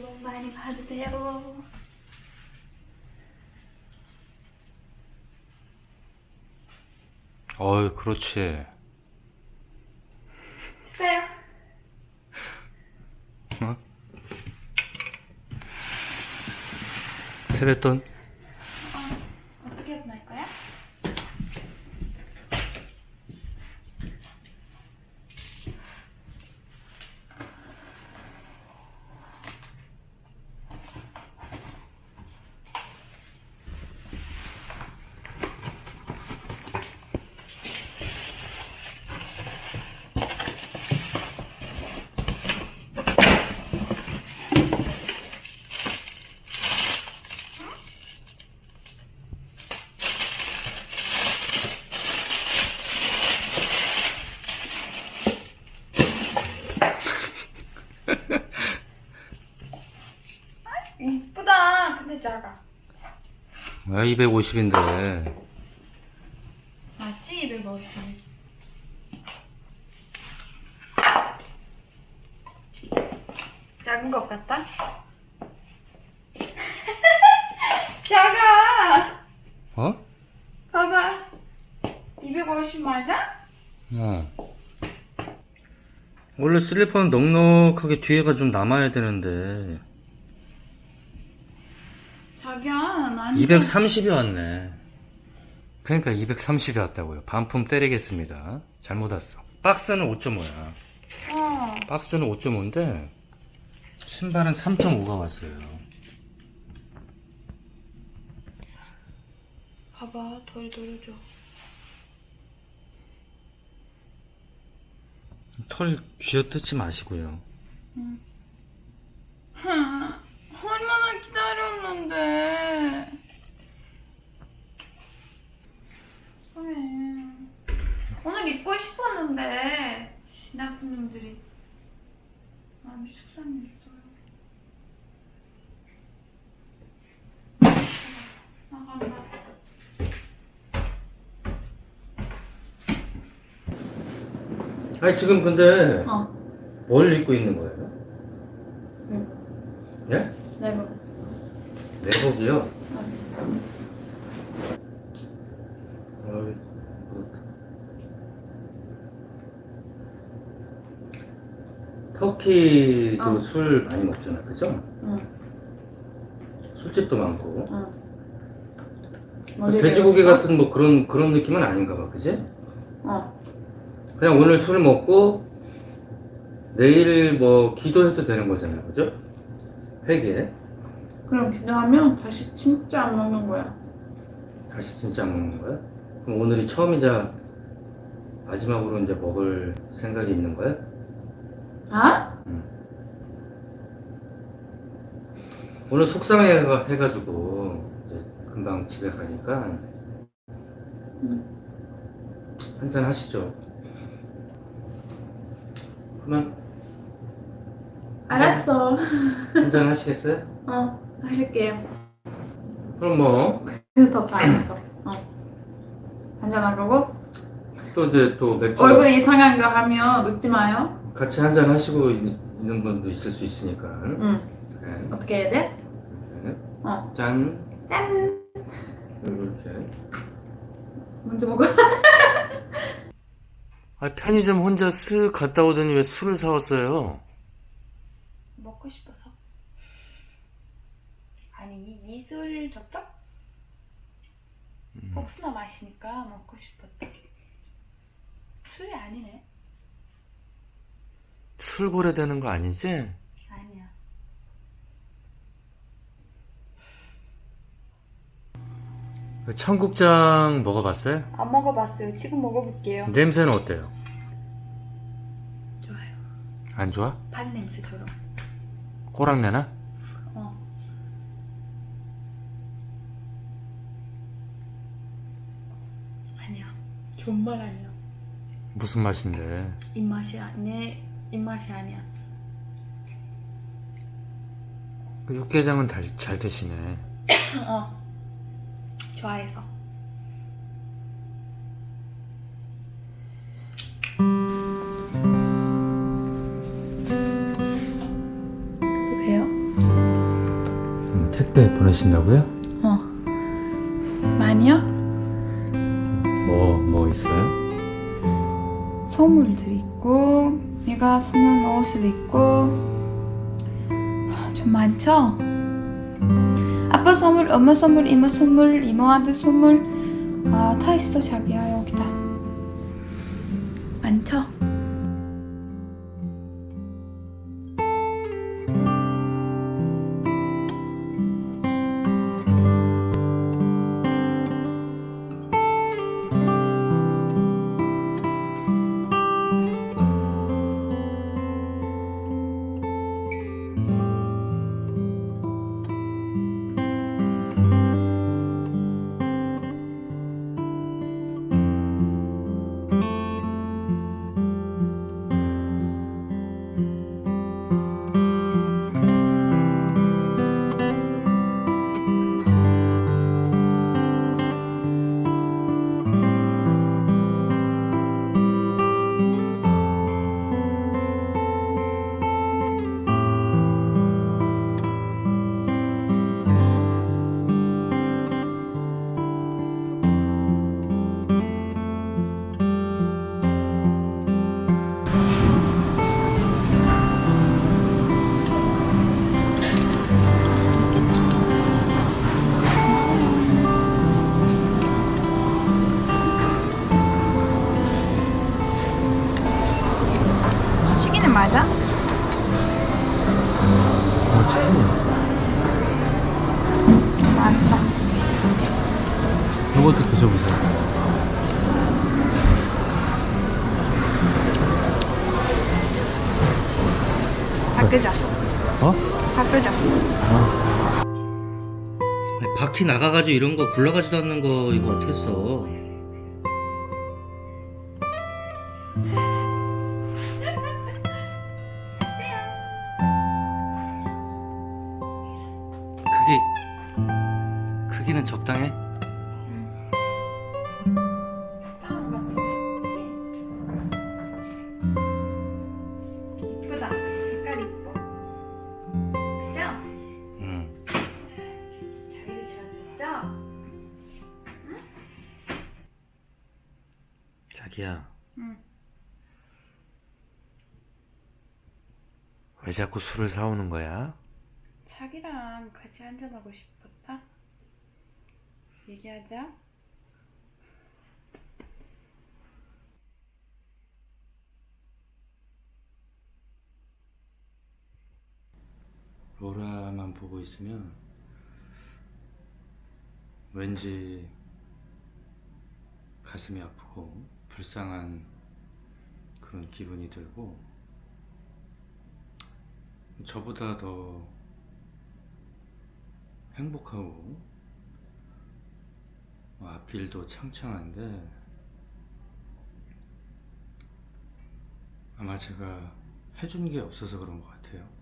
새해 복 많이 받으세요. 어이, 그렇지. 어? 세뱃돈? 어떻게 날 거야? 근데 작아. 왜 250인데? 맞지? 250. 작은 것 같다? 작아! 어? 봐봐. 250 맞아? 어. 원래 슬리퍼는 넉넉하게 뒤에가 좀 남아야 되는데 자기야, 난 230이 왔네. 그러니까 230이 왔다고요. 반품 때리겠습니다. 잘못 왔어. 박스는 5.5야. 어. 박스는 5.5인데 신발은 3.5가 왔어요. 봐봐, 덜 돌려줘. 털 쥐어뜯지 마시고요. 얼마나 그래. 오늘 입고 싶었는데 씨, 나쁜 놈들이 마음이 속상했어요. 나간다. 아니 지금 근데 어, 뭘 입고 있는 거예요? 예? 내복이요? 어이, 뭐. 터키도 어. 술 많이 먹잖아, 그죠? 응, 술집도 많고. 응. 그 돼지고기 같은 뭐 그런 그런 느낌은 아닌가 봐, 그지? 어, 그냥 오늘 술 먹고 내일 뭐 기도해도 되는 거잖아요, 그죠? 회개. 그럼 기도하면 다시 진짜 안 먹는 거야. 다시 진짜 안 먹는 거야? 그럼 오늘이 처음이자 마지막으로 이제 먹을 생각이 있는 거야? 아? 오늘 속상해 해가지고 이제 금방 집에 가니까 한잔 하시죠. 그만 알았어. 한잔 하시겠어요? 어, 하실게요. 그럼 뭐또 그래서 더 다행했어. 어. 한잔 하고 이제 또 맥주 얼굴이 이상한 거 하면 웃지 마요. 같이 한잔 하시고 있- 있는 분도 있을 수 있으니까. 응. 네. 어떻게 해야 돼? 네. 어. 짠 짠. 이렇게. 먼저 먹어. 아 편의점 혼자 쓱 갔다 오더니 왜 술을 사왔어요? 먹고 싶어서. 아니 이술 접촉? 복숭아 마시니까 먹고 싶었다. 술이 아니네. 술고래 되는 거 아니지? 아니야. 그 청국장 먹어봤어요? 안 먹어봤어요. 지금 먹어볼게요. 냄새는 어때요? 좋아요. 안 좋아? 반 냄새처럼. 꼬랑내나? 어. 아니야. 정말 아니야. 무슨 맛인데? 입맛이 아니 입맛이 아니야. 그 육개장은 잘, 잘 드시네. 어. 좋아해서. 왜요? 택배 보내신다고요? 어. 많이요? 뭐, 뭐 있어요? 선물도 있고 내가 쓰는 옷을 있고 아, 좀 많죠? 아빠 선물, 엄마 선물, 이모 선물, 이모 아들 선물 아, 다 있어 자기야 여기다 많죠? 시기는 맞아? 아, 참. 알았어 이것도 드셔보세요. 바꾸자 어? 바꾸자 바퀴 나가가지고 이런 거 굴러가지도 않는 거 이거 어떻게 써? 크기는 적당해? 이쁘다 색깔 이뻐 그죠? 응. 자기도 좋았었죠? 자기야. 응. 왜 자꾸 술을 사오는 거야? 자기랑 같이 한잔하고 싶었다 얘기하자. 로라만 보고 있으면 왠지 가슴이 아프고 불쌍한 그런 기분이 들고 저보다 더 행복하고 뭐 앞길도 창창한데 아마 제가 해준 게 없어서 그런 것 같아요.